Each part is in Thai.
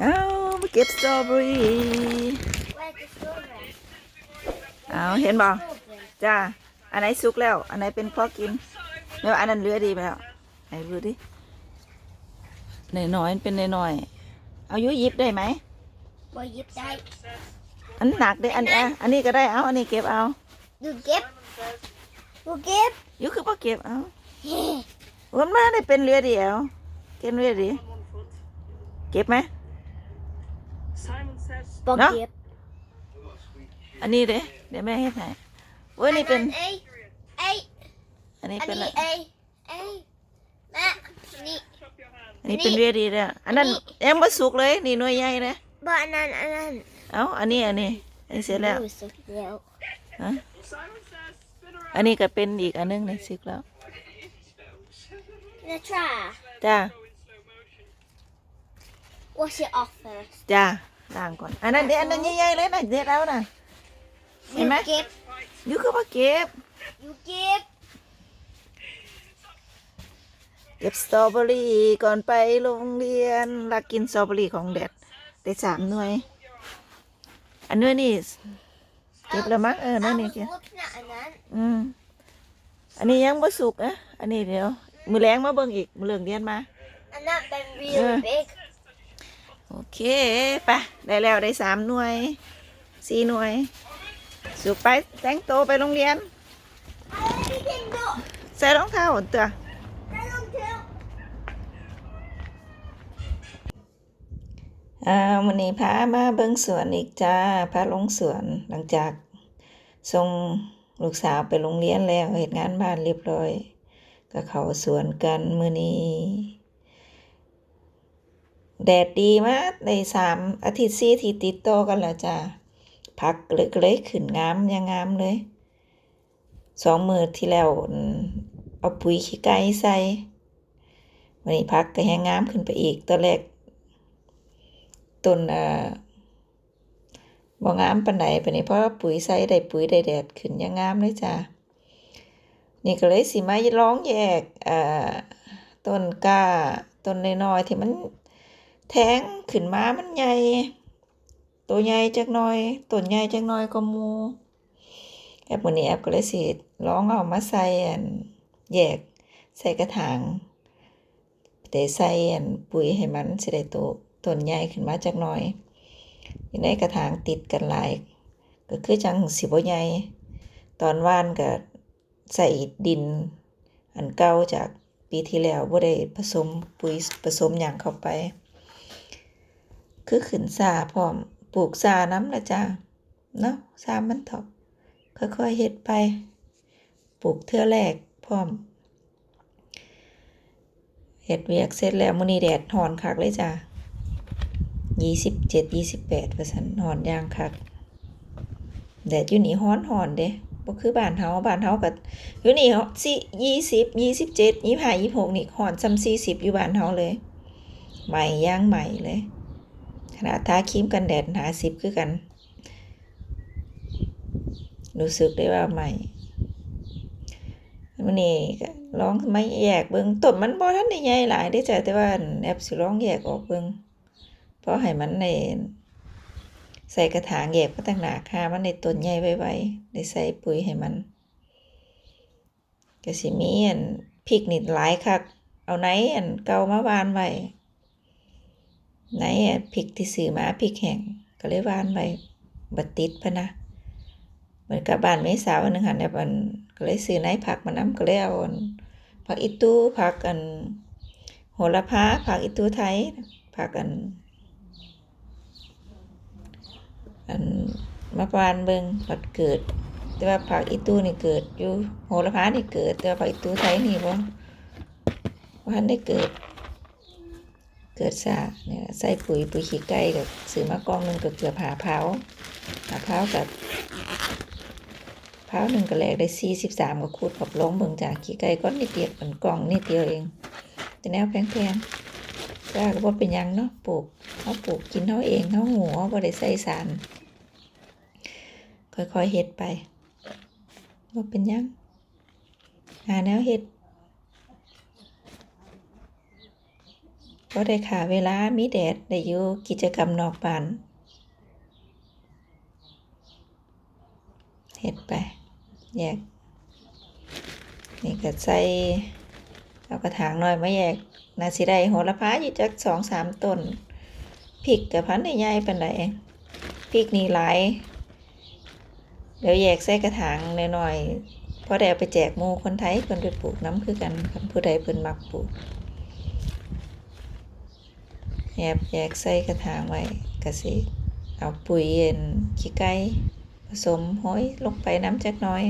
เอามาเก็บสตรอเบอรี่ Where's the strawberry? เอาเห็นบ่จ้าอันไหนสุกแล้ว อันไหนเป็นพอกินแล้วอันนั้นเหลือดีไปแล้วไหนดูดิหน่อยๆมันเป็นหน่อยๆเอายุหยิบได้ไหม Well, you die. อันหนักเด้อันนี้อันนี้ก็ได้เอาอันนี้เก็บเอา You give. You give. ยุคือพอเก็บเอาวันมาได้เป็นเรือเดียวเก็บเรือดีเก็บไหม Simon says But No. give. อันนี้เด้เดี๋ยวแม่ให้ถ่ายเว้ยนี่เป็น A. A. อันนี้ I เป็น need A. A. Matt. Need. อันนี้เป็นเรือดีเด้ออันนั้นยังไม่สุกเลย นี่หน่วยใหญ่เลย But and then and then. เอาอันนี้อันนี้อันนี้เสร็จแล้ว Ooh, so cute. Simon says spin around อันนี้ก็เป็นอีกอันนึงในสุกแล้ว Gonna try. จ้า in slow motion. Wash it off first. จ้า ล้างก่อน อันนั้นเด็ดอันนั้นใหญ่ๆเลยนะเด็ดแล้วนะเห็นไหม You give. ยุคือว่าเก็บ You give. เก็บสตรอเบอรี่ก่อนไปโรงเรียนลักกินสตรอเบอรี่ของแดดได้สามหน่วย อันหน่วยนี่เก็บแล้วมั้งเออหน่วย I นี่ was เก็บ looking at and then. อืมอันนี้ยังบ่สุกนะอันนี้เดี๋ยว มือแรงมาเบิ่งอีกมือเหลืองเรียนมา And that been really Yeah. big. โอเคไปได้แล้วได้สามหน่วยสี่หน่วย สุกไปแต่งโตไปโรงเรียน ใส่รองเท้าตัวอ่าวันนี้พามาเบิ่งสวนอีกจ้าพาลงสวนหลังจากส่งลูกสาวไปโรงเรียนแล้วเหตุงานบ้านเรียบร้อย ก็เข้าสวนกันมือนี้ แดดดีมากได้สามอาทิตย์สี่อาทิตย์ติดต่อกันแล้วจ้าพักเลยก็เลยขึ้นงามยังงามเลยสองมือที่แล้วเอาปุ๋ยขี้ไก่ใส่วันนี้พักก็แห้งงามขึ้นไปอีกตอนแรกต้นเอ่อบ่งามปานใดปานนี้เพราะปุ๋ยใส่ได้ปุ๋ยได้แดดขึ้นยังงามเลยจ้านี่ก็เลยสิมาร้องแยกเอ่อต้นกล้าต้นน้อยๆที่มัน แทงขึ้นมามันใหญ่ตัวใหญ่จักหน่อยต้นใหญ่จักหน่อยก็มูแอปมือนี้แอปก็เลยสิลองเอามาใส่อันแยกใส่กระถางแต่ใส่อันปุ๋ยให้มันสิได้โตต้นใหญ่ขึ้นมาจักหน่อยอยู่ในกระถางติดกันหลายก็คือจังสิบ่ใหญ่ตอนว่านก็ใส่ดิน อันเก่าจากปีที่แล้วบ่ได้ผสมปุ๋ยผสมหยังเข้าไป คือขึ้นซาพร้อมปลูกซาน้ำละจ้าเนาะซามันถาะค่อยๆเฮ็ดไป ปลูกเทื่อแรกพร้อมเฮ็ดเวียกเสร็จแล้วมื้อนี้แดดร้อนคักเลยจ้ะยี่สิบเจ็ดยี่สิบแปดเปอร์เซ็นต์ร้อนอย่างคักแดดอยู่นี่ร้อนร้อนเด้บ่คือบ้านเฮาบ้านเฮาก็อยู่นี่สิยี่สิบยี่สิบเจ็ดยี่ห้ายี่หกนี่ร้อนซ้ำสี่สิบอยู่บ้านเฮาเลย ใหม่ย่างใหม่เลย ขนาทาครีมกันแดดหาสิบคือกัน รู้สึกได้ว่าใหม่มันนี่ก็ลองไม่แยกเบิ่งต้นมันบ่ทันได้ใหญ่หลายเด้อจ้ะแต่ว่าแอปสิลองแยกออกเบิ่งเพราะให้มันได้ใส่กระถางแยกมาตั้งหนาค่ามันได้ต้นใหญ่ไวๆได้ใส่ปุ๋ยให้มันก็สิมีอันพริกนี่หลายคักเอาไหนอันเก่ามาวานไว้ ไหนพริกที่ซื้อมาพริกแห้งก็เลยวานไว้บ่ติดพะนะเหมือนกับบ้านแม่สาวันหนึ่งหันแบบอันก็เลยซื้อในผักมานำก็เลยเอาอันผักอีตู้ผักอันโหระพาผักอีตู้ไทยผักอันอันมะปรานเบิงผักเกิด แต่ว่าผักอีตู้นี่เกิดอยู่โหระพานี่เกิด แต่ว่าผักอีตู้ไทยนี่บ่บ่ทันได้เกิด เกิดซาเนี่ยใส่ปุ๋ยปุ๋ยขี้ไก่กับซื้อมากองหนึ่งก็เกือบหาเผาหาเผากับพร้าหนึ่งกระแลกได้สี่สิบสามก็คูดกับลงเบิ่งจากขี้ไก่ก้อนนิดเดียวเป็นกล่องนิดเดียวเอง แต่แนวแพงๆก็ก็บ่เป็นยังเนาะปลูกเขาปลูกกินเขาเองเขาหัวบ่ได้ใส่สาร ค่อยๆเฮ็ดไปบ่เป็นยังหาแนวเฮ็ด ก็ได้ค่ะเวลามีแดดได้อยู่กิจกรรมนอกบ้านเฮ็ดไปแยกนี่ก็ใส่เอากระถางน้อยมาแยกนาสิได้โหระพาอยู่จักสองสามต้นพริกกับพันใหญ่ๆเปานใดพริกนี่หลายเดี๋ยวแยกใส่กระถางน้อยๆพอได้เอาไปแจกหมูคนไทยเพิ่นไปปลูกน้ำคือกันคันผู้ใดเพิ่นมักปลูก แยบแยกใส่กระถางไว้ก็สิเอาปุ๋ยเย็นขี้ไก่ผสมห้อยลงไปน้ำจักน้อย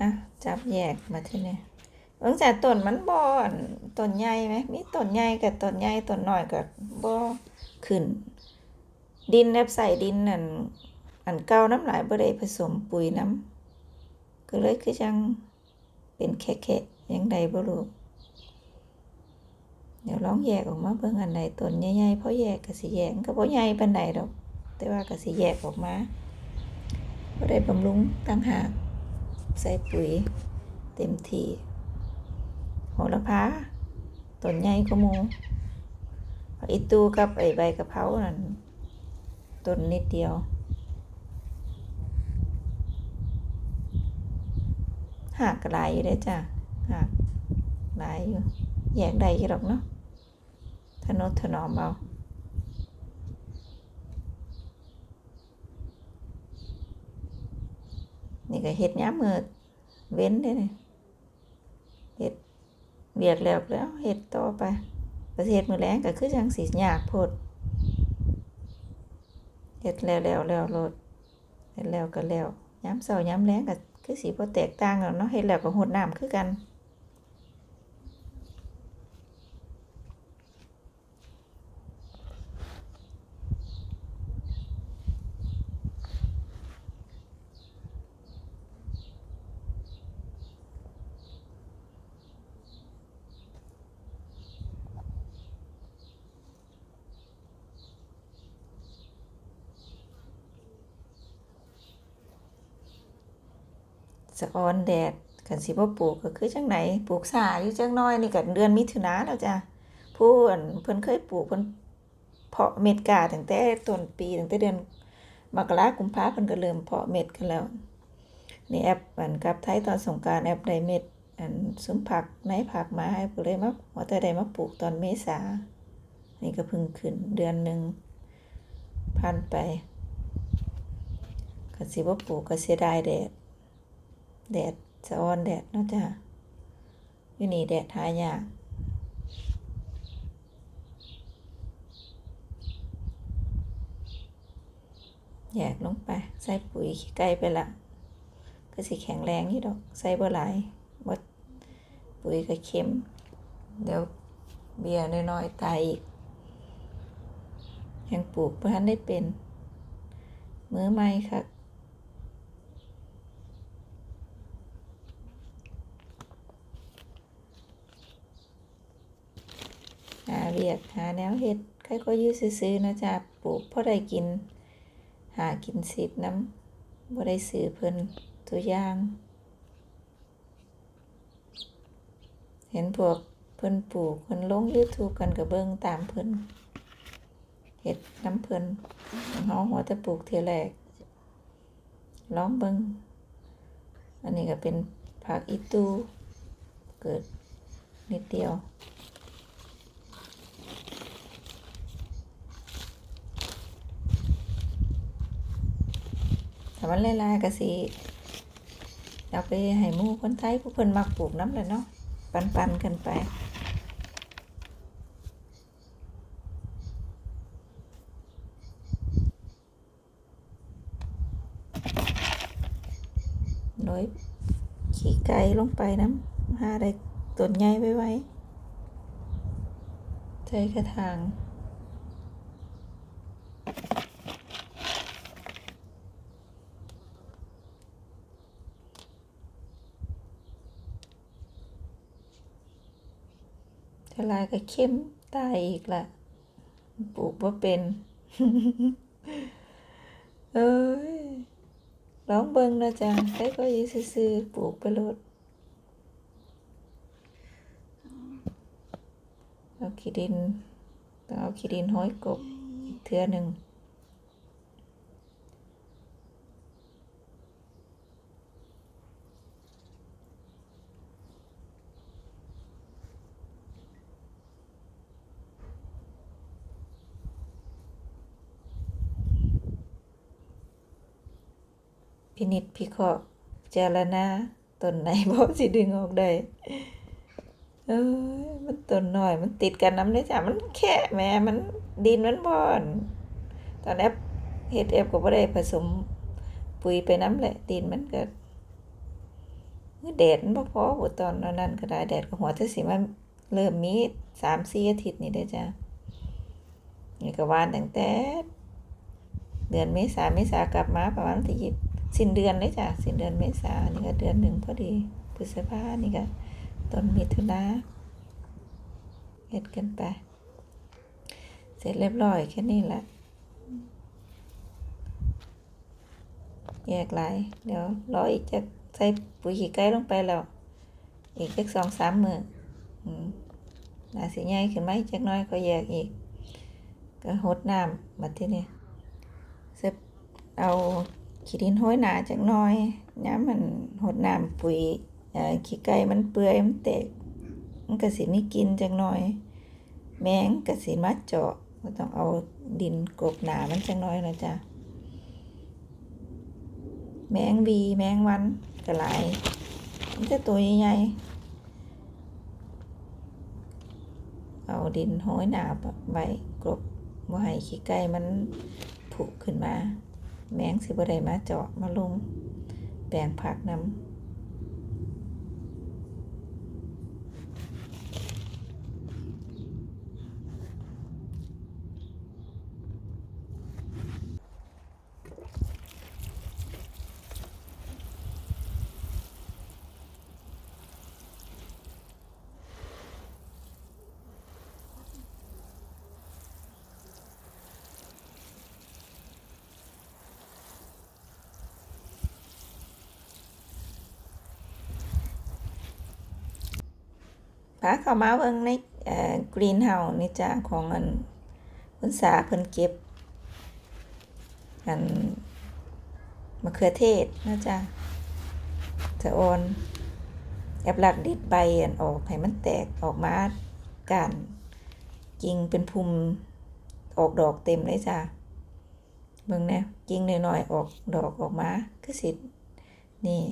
อะจับแยกมาที่นี้ เบิ่งจากต้นมันบอนต้นใหญ่ไหมมีต้นใหญ่กับต้นใหญ่ต้นน้อยก็บ่ขึ้น ดินแนบใส่ดินนั่นอันเก่าน้ำหลายบ่ได้ผสมปุ๋ยน้ำก็เลยคือจังเป็นแค่ๆยังใดบ่รู้เดี๋ยวลองแยกออกมาเบิ่งอันใดต้นใหญ่ๆพอแยกก็สิแยกมันก็บ่ใหญ่ปานใดดอก แต่ว่าก็สิแยกออกมาบ่ได้บำรุงต่างหากใส่ปุ๋ยเต็มที่ โหระพาต้นใหญ่ก็มูอีตูกับไอใบกะเพรานั่นต้นนิดเดียวหากกหลายอยู่ได้จ้ะหากหลายอยู่แยกได้อยู่ดอกเนาะถนดถนอมเอานี่ก็เฮ็ดยามมืดเว้นได้นี่เฮ็ด เบียดแล้วแล้วเห็ดต่อไปประเทศมือแรงก็คือจังสิยากโพดเห็ดแล้วแล้วแล้วโลดเห็ดแล้วก็แล้วย้ำเสาย้ำแรงก็คือสีพอแตกต่างแล้วเนาะเห็ดแล้วก็หดน้ำคือกัน สะออนแดดคันสิบ่ปลูกก็คือจังไหนปลูกสาอยู่จังน้อยนี่ก็เดือนมิถุนาแล้วจ้ะผู้อั่นเพิ่นเคยปลูกเพิ่นเพาะเม็ดกาตั้งแต่ต้นปีตั้งแต่เดือนมกรากุมภาเพิ่นก็เริ่มเพาะเม็ดกันแล้วนี่แอปอันกับไทยตอนสงกานต์แอปได้เม็ดอันซุ้มผักในผักมาให้ก็เลยมาว่าแต่ได้มาปลูกตอนเมษานี่ก็พิ่งขึ้นเดือนหนึ่งผ่านไปก็สิบ่ปลูกก็เสียดายแดด แดดสะออนแดดเนาะจ้ะอยู่นี่แดดหายากแยกลงไป ใส่ปุ๋ยขี้ไก่ไปละก็สิแข็งแรงอยู่ดอก ใส่บ่หลายบ่ปุ๋ยก็เค็ม เดี๋ยวเบียร์น้อยๆตายอีกยังปลูกบ่ทันได้เป็น มือใหม่ค่ะ อยากหาแนวเฮ็ดใครก็อยู่ซื่อๆนะจ๊ะปลูกพอได้กิน หากินสิบน้ำบ่ได้ซื้อเพิ่นตัวอย่าง เห็นพวกเพิ่นปลูกเพิ่นลง YouTube กันก็เบิ่งตามเพิ่นเฮ็ดน้ำเพิ่นเฮาหัวแต่ปลูกเทือแรกล้องเบิ่งอันนี้ก็เป็นผักอีตูเกิดนิดเดียว ถ้ามันหลายๆก็สิเอาไปให้หมู่คนไทยผู้เพิ่นมักปลูกน้ำแหละเนาะปันๆกันไปโดยขี่ไก่ลงไปน้ำหาได้ต้นใหญ่ไว้ไว้ใช้กระถาง ลายก็เข้มตายอีกละปลูกว่าเป็น เอ้ยร้องเบิงนะจ๊ะใครก็อยืซื้อๆปลูกไปโลดเอาขี้ดิน เอาขี้ดินห้อยกบเทือหนึ่ง พินิจพิเคราะห์พิจรณาต้นไหนพอสิดึงออกได้เอ้ยมันต้นน้อยมันติดกันน้ำเลยจ้ะมันแค่แม่มันดินมันบ่อน ตอนแอปเฮ็ดแอปก็บ่ได้ผสมปุ๋ยไปน้ำแหละดินมันก็แดดมันบ่พอบ่ตอนนั้นก็ได้แดดก็หัวแต่สิมาเริ่มมี3-4อาทิตย์นี่เด้จ้ะนี่ก็หวานตั้งแต่ เดือนเมษาเมษากลับมาประมาณที่ยี่สิ้ สิ้นเดือนเลยจ้ะสิ้นเดือนเมษานี่ก็เดือนหนึ่งพอดีพฤษภานี่ก็ต้นมิถุนาเฮ็ดกันไป เสร็จเรียบร้อยแค่นี้แหละแยกลายเดี๋ยวรออีกจะใส่ปุ๋ยขี้ไก่ลงไปแล้ว อีกจักสองสามมืออน่าสิใหญ่ขึ้นไหมจักหน้อยก็แยกอีก ก็หดน้ำมาที่นี่เสร็จเอา ขี้ดินห้อยหนาจักน้อยย้ำมันหดน้ำปุ๋ยขี้ไก่มันเปื่อยมันแตกมันก็สิมีกินจักน่อย แมงก็สิมาเจาะก็ต้องเอาดินกบหนามันจักน้อยนะจ๊ะแมงวีแมงวันก็หลมันจะตัวใหญ่เอาดินห้อยหนาไว้กบบ่ให้ขี้ไก่มันผุขึ้นมา แมงสิบ่ได้มาเจาะมาลุมแปลงผักนำ พาเข้ามาเบิ่งในเอ่อกรีนเฮาส์นี่จ้ะของอันคุณสาเพิ่นเก็บอันมะเขือเทศนะจ๊ะจะอ่อนแอบหลักดิดใบอันออกให้มันแตกออกมากานกิ่งเป็นภูมิออกดอกเต็มเลยจ้ะเบิ่งน่กิ่งน้อยๆออกดอกออกมาคือสินี่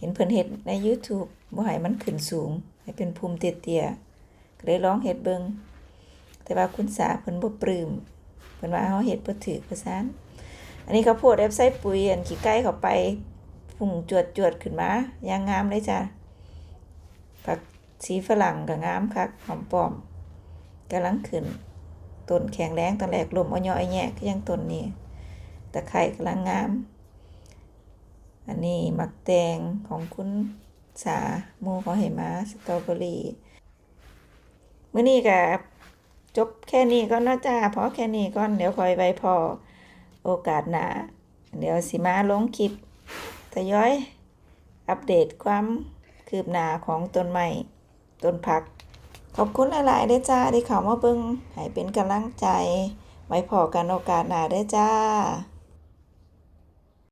เห็นเพิ่นเฮ็ดใน YouTube บ่ให้มันขึ้นสูง ให้เป็นภูมิเตี้ยๆก็เลยลองเฮ็ดเบิงแต่ว่าคุณสาเพิ่นบ่ปลื้มเพิ่นว่าเฮาเฮ็ดบ่ถูกว่าซั่นอันนี้เขาวโพดแอบใส่ปุ๋ยอันขี้ไก่เข้าไปพุ่งจวดๆขึ้นมาอย่างงามเลยจ้ะผักสีฝรั่งก็งามคักหอมปอมกำลังขึ้นต้นแข็งแรงตอนแรกลมอ้อยๆแยะคือยังต้นนี้ตะไคร้กำลังงาม อันนี้หมักแตงของคุณสาโมเขาให้มาสตรอเบอรี่มื้อนี้ก็จบแค่นี้ก่อนเนาะจ้าพอแค่นี้ก่อนเดี๋ยวคอยไว้พอโอกาสหนาเดี๋ยวสิมาลงคลิปทยอย อัปเดตความคืบหน้าของต้นไม้ต้นผัก ขอบคุณหลายๆเด้จ้าที่เข้ามาเบิ่งให้เป็นกำลังใจ ไว้พอกันโอกาสหนาเด้จ้า